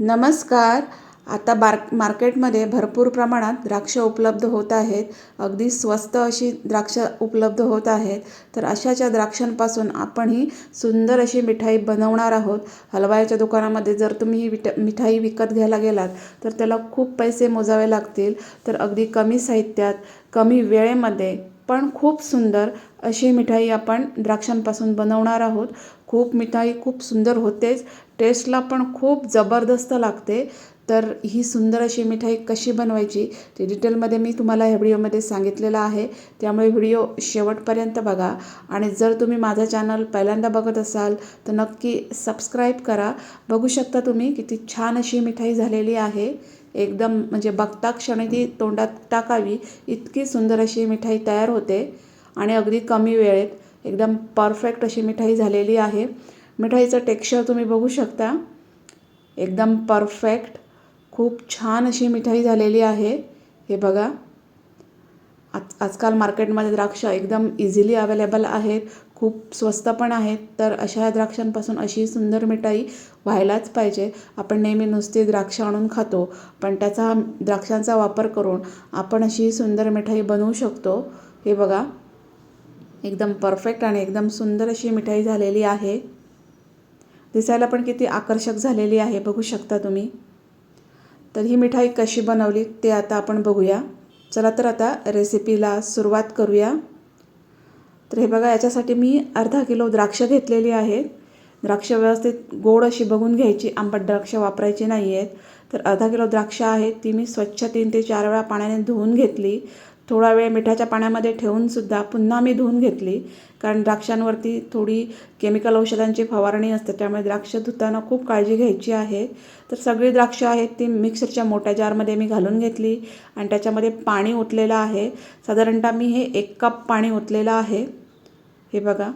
नमस्कार. आता बार मार्केटमध्ये भरपूर प्रमाणात द्राक्ष उपलब्ध होत आहेत. अगदी स्वस्त अशी द्राक्ष उपलब्ध होत आहेत. तर अशाच्या द्राक्षांपासून आपण ही सुंदर अशी मिठाई बनवणार आहोत. हलवायाच्या दुकानामध्ये जर तुम्ही ही विट मिठाई विकत घ्यायला गेलात तर त्याला खूप पैसे मोजावे लागतील. तर अगदी कमी साहित्यात कमी वेळेमध्ये पण खूप सुंदर अशी मिठाई आपण द्राक्षांपासून बनवणार आहोत. खूप मिठाई खूप सुंदर होतेच. टेस्टला पण खूप जबरदस्त लागते. तर ही सुंदर अशी मिठाई कशी बनवायची ते डिटेलमध्ये मी तुम्हाला ह्या व्हिडिओमध्ये सांगितलेलं आहे. त्यामुळे व्हिडिओ शेवटपर्यंत बघा. आणि जर तुम्ही माझा चॅनल पहिल्यांदा बघत असाल तर नक्की सबस्क्राईब करा. बघू शकता तुम्ही किती छान अशी मिठाई झालेली आहे. एकदम म्हणजे बघता क्षणी ती तोंडात टाकावी. इतकी सुंदर अशी मिठाई तयार होते. आणि अगदी कमी वेळेत एकदम परफेक्ट अशी मिठाई झालेली आहे. मिठाईचं टेक्स्चर तुम्ही बघू शकता. एकदम परफेक्ट खूप छान अशी मिठाई झालेली आहे. हे बघा. आज आजकाल मार्केटमध्ये द्राक्ष एकदम इझिली अवेलेबल आहेत. खूप स्वस्त पण आहेत. तर अशा द्राक्षांपासून अशी सुंदर मिठाई व्हायलाच पाहिजे. आपण नेहमी नुसती द्राक्ष आणून खातो पण त्याचा द्राक्षांचा वापर करून आपण अशी सुंदर मिठाई बनवू शकतो. हे बघा. एकदम परफेक्ट आणि एकदम सुंदर अशी मिठाई झालेली आहे. दिसायला पण किती आकर्षक झालेली आहे बघू शकता तुम्ही. तर ही मिठाई कशी बनवली ते आता आपण बघूया. चला तर आता रेसिपीला सुरुवात करूया. तर हे बघा याच्यासाठी मी अर्धा किलो द्राक्ष घेतलेली आहेत द्राक्ष व्यवस्थित गोड अशी बघून घ्यायची. आंबट द्राक्ष वापरायची नाही आहेत तर अर्धा किलो द्राक्ष आहेत ती मी स्वच्छ तीन ते चार वेळा पाण्याने धुवून घेतली. थोडा वेळ मिठाच्या पाण्यामध्ये ठेवूनसुद्धा पुन्हा मी धुवून घेतली. कारण द्राक्षांवरती थोडी केमिकल औषधांची फवारणी असते त्यामुळे द्राक्ष धुताना खूप काळजी घ्यायची आहे. तर सगळी द्राक्षं आहेत ती मिक्सरच्या मोठ्या जारमध्ये मी घालून घेतली आणि त्याच्यामध्ये पाणी ओतलेलं आहे. साधारणतः मी हे एक कप पाणी ओतलेलं आहे. हे बघा.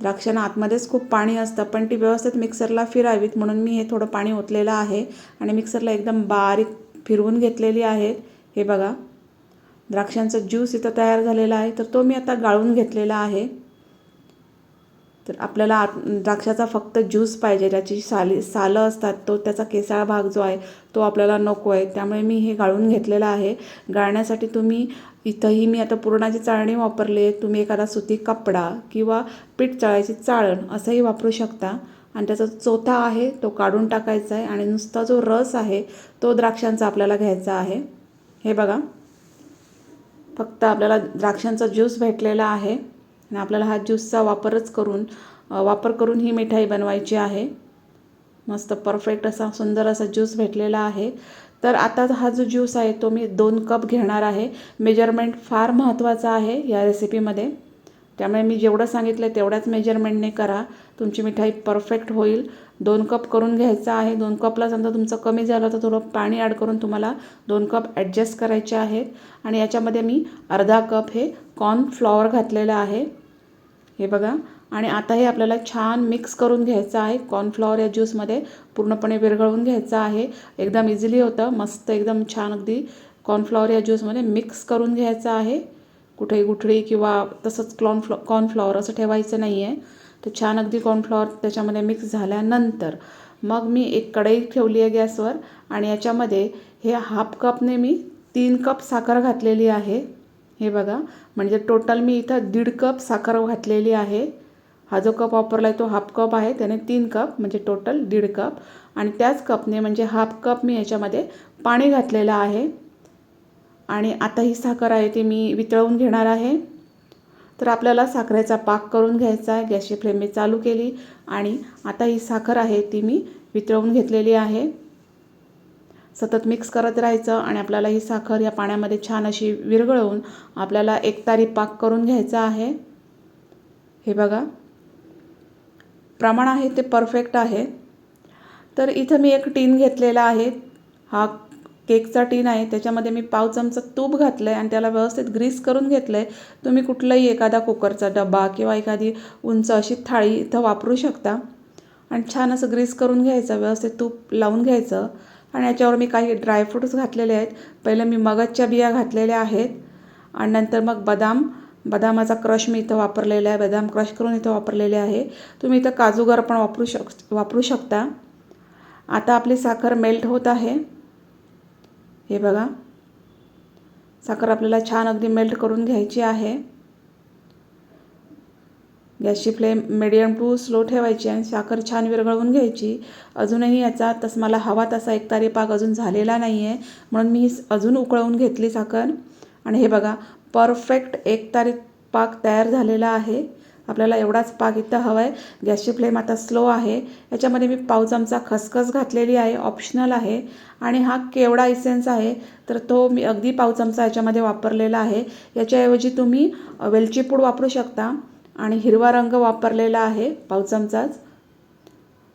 द्राक्षांना आतमध्येच खूप पाणी असतं पण ती व्यवस्थित मिक्सरला फिरावीत म्हणून मी हे थोडं पाणी ओतलेलं आहे आणि मिक्सरला एकदम बारीक फिरवून घेतलेली आहेत हे बघा. द्राक्षांचा ज्यूस इथं तयार झालेला आहे तर तो मी आता गाळून घेतलेला आहे. तर आपल्याला द्राक्षाचा फक्त ज्यूस पाहिजे त्याची साली सालं असतात तो त्याचा केसाळ भाग जो आहे तो आपल्याला नको आहे. त्यामुळे मी हे गाळून घेतलेलं आहे. गाळण्यासाठी तुम्ही इथंही मी आता पुरणाची चाळणी वापरली आहे. तुम्ही एखादा सुती कपडा किंवा पीठ चाळायची चाळण असंही वापरू शकता. आणि त्याचा चोथा आहे तो काढून टाकायचा आहे. आणि नुसता जो रस आहे तो द्राक्षांचा आपल्याला घ्यायचा आहे. हे बघा. फक्त आपल्याला द्राक्षांचा ज्यूस भेटलेला आहे. आणि आपल्याला हा ज्यूसचा वापरच करून वापर करून ही मिठाई बनवायची आहे. मस्त परफेक्ट असा सुंदर असा ज्यूस भेटलेला आहे. तर आता हा जो ज्यूस आहे तो मी दोन कप घेणार आहे. मेजरमेंट फार महत्त्वाचा आहे या रेसिपीमध्ये त्यामुळे मी जेवढं सांगितलं तेवढ्याच मेजरमेंटने करा. तुमची मिठाई परफेक्ट होईल. दोन कप करून घ्यायचा आहे. दोन कपला समजा तुमचं कमी झालं तर थोडं पाणी ॲड करून तुम्हाला दोन कप ॲडजस्ट करायचे आहेत. आणि याच्यामध्ये मी अर्धा कप हे कॉर्नफ्लॉवर घातलेलं आहे. हे बघा. आणि आता हे आपल्याला छान मिक्स करून घ्यायचं आहे. कॉर्नफ्लॉवर या ज्यूसमध्ये पूर्णपणे विरघळवून घ्यायचं आहे. एकदम इझिली होतं. मस्त एकदम छान अगदी कॉर्नफ्लॉवर या ज्यूसमध्ये मिक्स करून घ्यायचं आहे. कुठे गुठळी किंवा तसंच कॉर्नफ्लॉ कॉर्नफ्लॉवर असं ठेवायचं नाही आहे तर छान अगदी कॉर्नफ्लॉवर त्याच्यामध्ये मिक्स झाल्यानंतर मग मी एक कढई ठेवली आहे गॅसवर आणि याच्यामध्ये हे हाफ कपने मी तीन कप साखर घातलेली आहे. हे बघा म्हणजे टोटल मी इथं दीड कप साखर घातलेली आहे. हा जो कप वापरला आहे तो हाफ कप आहे त्याने तीन कप म्हणजे टोटल दीड कप आणि त्याच कपने म्हणजे हाफ कप मी याच्यामध्ये पाणी घातलेलं आहे. आणि आता ही साखर आहे ती मी वितळवून घेणार आहे. तर आपल्याला साखरेचा पाक करून घ्यायचा आहे. गॅसची फ्लेम मी चालू केली आणि आता ही साखर आहे ती मी वितळवून घेतलेली आहे. सतत मिक्स करत राहायचं आणि आपल्याला ही साखर या पाण्यामध्ये छान अशी विरघळवून आपल्याला एकतारी पाक करून घ्यायचा आहे. हे बघा. प्रमाण आहे ते परफेक्ट आहे. तर इथं मी एक टीन घेतलेला आहे. हा केकचा टीन आहे त्याच्यामध्ये मी पाव चमचा तूप घातलं आहे आणि त्याला व्यवस्थित ग्रीस करून घेतलं आहे तुम्ही कुठलाही एखादा कुकरचा डबा किंवा एखादी उंच अशी थाळी इथं वापरू शकता. आणि छान असं ग्रीस करून घ्यायचं व्यवस्थित तूप लावून घ्यायचं. आणि याच्यावर मी काही ड्रायफ्रूट्स घातलेले आहेत. पहिलं मी मगजच्या बिया घातलेल्या आहेत. आणि नंतर मग बदाम. बदामाचा क्रश मी इथं वापरलेला आहे. बदाम क्रश करून इथं वापरलेले आहे. तुम्ही इथं काजूगर पण वापरू शक वापरू शकता. आता आपली साखर मेल्ट होत आहे. हे बघा. साखर आपल्याला छान अगदी मेल्ट करून घ्यायची आहे. गॅसची फ्लेम मिडियम टू स्लो ठेवायची आणि साखर छान विरघळवून घ्यायची. अजूनही याचा तस मला हवा तसा एकतारी पाक अजून झालेला नाही आहे म्हणून मी अजून उकळवून घेतली साखर. आणि हे बघा परफेक्ट एकतारी पाक तयार झालेला आहे. आपल्याला एवढाच पाक इथं हवा आहे गॅसची फ्लेम आता स्लो आहे. याच्यामध्ये मी पाव चमचा खसखस घातलेली आहे ऑप्शनल आहे. आणि हा केवडा इसेन्स आहे तर तो मी अगदी पाव चमचा याच्यामध्ये वापरलेला आहे. याच्याऐवजी तुम्ही वेलची पूड वापरू शकता. आणि हिरवा रंग वापरलेला आहे पाव चमचाच.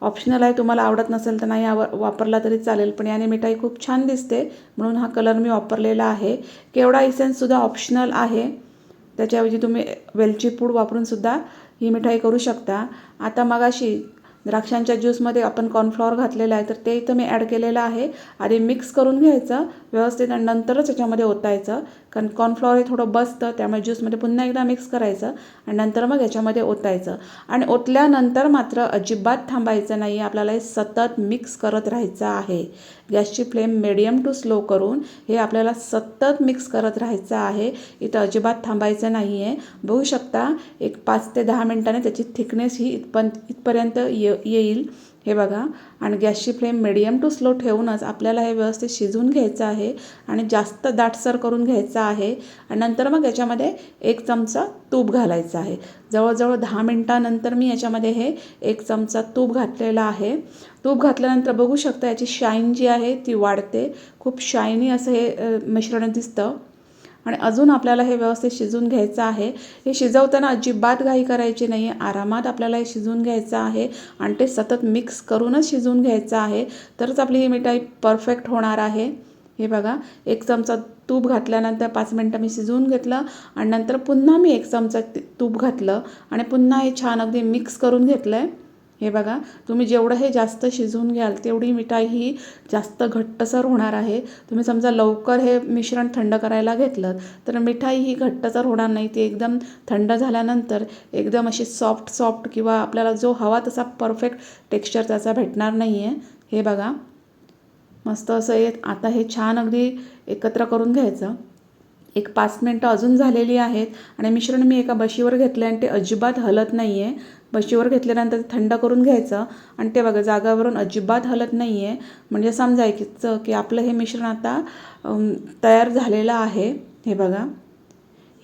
ऑप्शनल आहे तुम्हाला आवडत नसेल तर नाही आव वापरला तरी चालेल. पण याने मिठाई खूप छान दिसते. म्हणून हा कलर मी वापरलेला आहे. केवडा इसेन्ससुद्धा ऑप्शनल आहे. त्याच्याऐवजी तुम्ही वेलची पूड वापरूनसुद्धा ही मिठाई करू शकता. आता मगाशी द्राक्षांच्या ज्यूसमध्ये आपण कॉर्नफ्लॉवर घातलेला आहे तर ते इथं मी ॲड केलेलं आहे. आधी मिक्स करून घ्यायचं व्यवस्थित आणि नंतरच याच्यामध्ये ओतायचं. कारण कॉर्नफ्लॉवर हे थोडं बसतं त्यामुळे ज्यूसमध्ये पुन्हा एकदा मिक्स करायचं आणि नंतर मग याच्यामध्ये ओतायचं. आणि ओतल्यानंतर मात्र अजिबात थांबायचं नाही आपल्याला हे सतत मिक्स करत राहायचं आहे. गॅसची फ्लेम मिडियम टू स्लो करून हे आपल्याला सतत मिक्स करत राहायचं आहे. इथं अजिबात थांबायचं नाही आहे बघू शकता एक पाच ते दहा मिनटाने त्याची थिकनेस ही इथपण इथपर्यंत ये येईल. हे बघा. आणि गॅसची फ्लेम मिडियम टू स्लो ठेवूनच आपल्याला हे व्यवस्थित शिजवून घ्यायचं आहे आणि जास्त दाटसर करून घ्यायचं आहे. आणि नंतर मग याच्यामध्ये एक चमचा तूप घालायचं आहे. जवळजवळ दहा मिनटानंतर मी याच्यामध्ये हे एक चमचा तूप घातलेला आहे. तूप घातल्यानंतर बघू शकता याची शाईन जी आहे ती वाढते. खूप शायनी असं हे मिश्रण दिसतं. आणि अजून आपल्याला हे व्यवस्थित शिजवून घ्यायचं आहे. हे शिजवताना अजिबात घाई करायची नाही आहे आरामात आपल्याला हे शिजवून घ्यायचं आहे आणि ते सतत मिक्स करूनच शिजवून घ्यायचं आहे. तरच आपली ही मिठाई परफेक्ट होणार आहे. हे बघा एक चमचा तूप घातल्यानंतर पाच मिनटं मी शिजवून घेतलं आणि नंतर पुन्हा मी एक चमचा तूप घातलं आणि पुन्हा हे छान अगदी मिक्स करून घेतलं आहे हे बघा तुम्ही जेवढं हे जास्त शिजवून घ्याल तेवढी मिठाई ही जास्त घट्टसर होणार आहे. तुम्ही समजा लवकर हे मिश्रण थंड करायला घेतलं तर मिठाई ही घट्टसर होणार नाही. ती एकदम थंड झाल्यानंतर एकदम अशी सॉफ्ट सॉफ्ट किंवा आपल्याला जो हवा तसा परफेक्ट टेक्स्चर त्याचा भेटणार नाही आहे हे बघा मस्त असं येत आता हे छान अगदी एकत्र करून घ्यायचं. एक पाच मिनटं अजून झालेली आहेत. आणि मिश्रण मी एका बशीवर घेतलं आणि ते अजिबात हलत नाही आहे बशीवर घेतल्यानंतर थंड करून घ्यायचं. आणि ते बघा जागावरून अजिबात हलत नाही आहे म्हणजे समजायचं की आपलं हे मिश्रण आता तयार झालेलं आहे. हे बघा.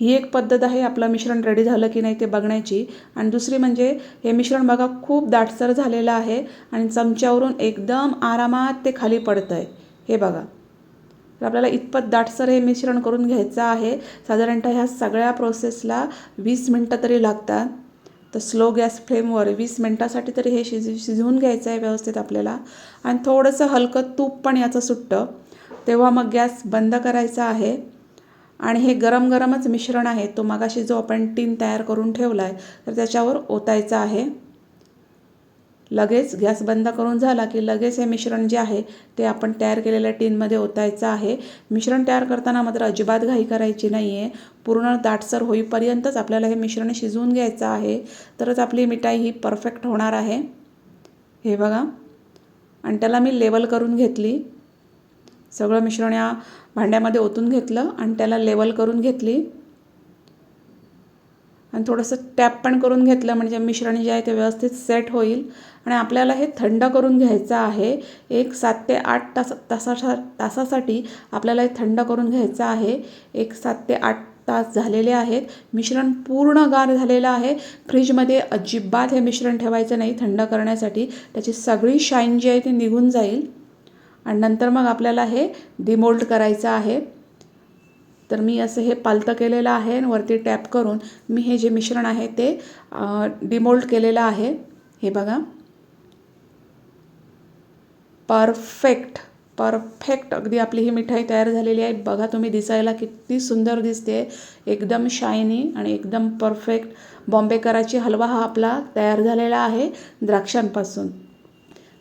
ही एक पद्धत आहे आपलं मिश्रण रेडी झालं की नाही ते बघण्याची. आणि दुसरी म्हणजे हे मिश्रण बघा खूप दाटसर झालेलं आहे. आणि चमच्यावरून एकदम आरामात ते खाली पडतं आहे हे बघा. तर आपल्याला इतपत दाटसर हे मिश्रण करून घ्यायचं आहे. साधारणतः ह्या सगळ्या प्रोसेसला वीस मिनटं तरी लागतात. तर स्लो गॅस फ्लेमवर वीस मिनटासाठी तरी हे शिज शिजवून घ्यायचं आहे व्यवस्थित आपल्याला. आणि थोडंसं हलकं तूप पण याचं सुटतं. तेव्हा मग गॅस बंद करायचा आहे. आणि हे गरम गरमच मिश्रण आहे. तो मगाशी जो आपण टीन तयार करून ठेवला आहे तर त्याच्यावर ओतायचा आहे. लगेच गॅस बंद करून झाला की लगेच हे मिश्रण जे आहे ते आपण तयार केलेल्या टीनमध्ये ओतायचं आहे. मिश्रण तयार करताना मात्र अजिबात घाई करायची नाही आहे पूर्ण दाटसर होईपर्यंतच आपल्याला हे मिश्रण शिजवून घ्यायचं आहे. तरच आपली मिठाई ही परफेक्ट होणार आहे. हे बघा. आणि त्याला मी लेवल करून घेतली. सगळं मिश्रण या भांड्यामध्ये ओतून घेतलं आणि त्याला लेवल करून घेतली. आणि थोडंसं टॅप पण करून घेतलं म्हणजे मिश्रण जे आहे ते व्यवस्थित सेट होईल. आणि आपल्याला हे थंड करून घ्यायचं आहे एक सात ते आठ तास तासा तासासाठी आपल्याला हे थंड करून घ्यायचं आहे. एक सात ते आठ तास झालेले आहेत. मिश्रण पूर्ण गार झालेलं आहे. फ्रीजमध्ये अजिबात हे मिश्रण ठेवायचं नाही थंड करण्यासाठी. त्याची सगळी शाईन जी आहे ती निघून जाईल. आणि नंतर मग आपल्याला हे डिमोल्ड करायचं आहे. तर मी असं हे पालतं केलेलं आहे आणि वरती टॅप करून मी हे जे मिश्रण आहे ते डिमोल्ड केलेलं आहे. हे बघा. परफेक्ट परफेक्ट अगदी आपली ही मिठाई तयार झालेली आहे. बघा तुम्ही दिसायला किती सुंदर दिसते. एकदम शायनी आणि एकदम परफेक्ट बॉम्बे कराची हलवा हा आपला तयार झालेला आहे द्राक्षांपासून.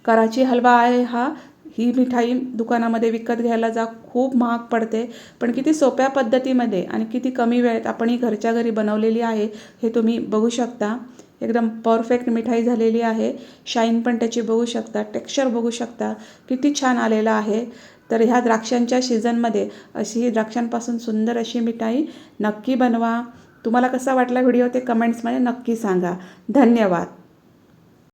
कराची हलवा आहे हा ही मिठाई दुकानामध्ये विकत घ्यायला जा खूप महाग पडते. पण किती सोप्या पद्धतीमध्ये आणि किती कमी वेळेत आपण ही घरच्या घरी बनवलेली आहे हे तुम्ही बघू शकता. एकदम परफेक्ट मिठाई झालेली आहे. शाईन पण त्याची बघू शकता टेक्स्चर बघू शकता. किती छान आलेलं आहे. तर ह्या द्राक्षांच्या सीझनमध्ये अशी ही द्राक्षांपासून सुंदर अशी मिठाई नक्की बनवा. तुम्हाला कसा वाटला व्हिडिओ ते कमेंट्समध्ये नक्की सांगा. धन्यवाद.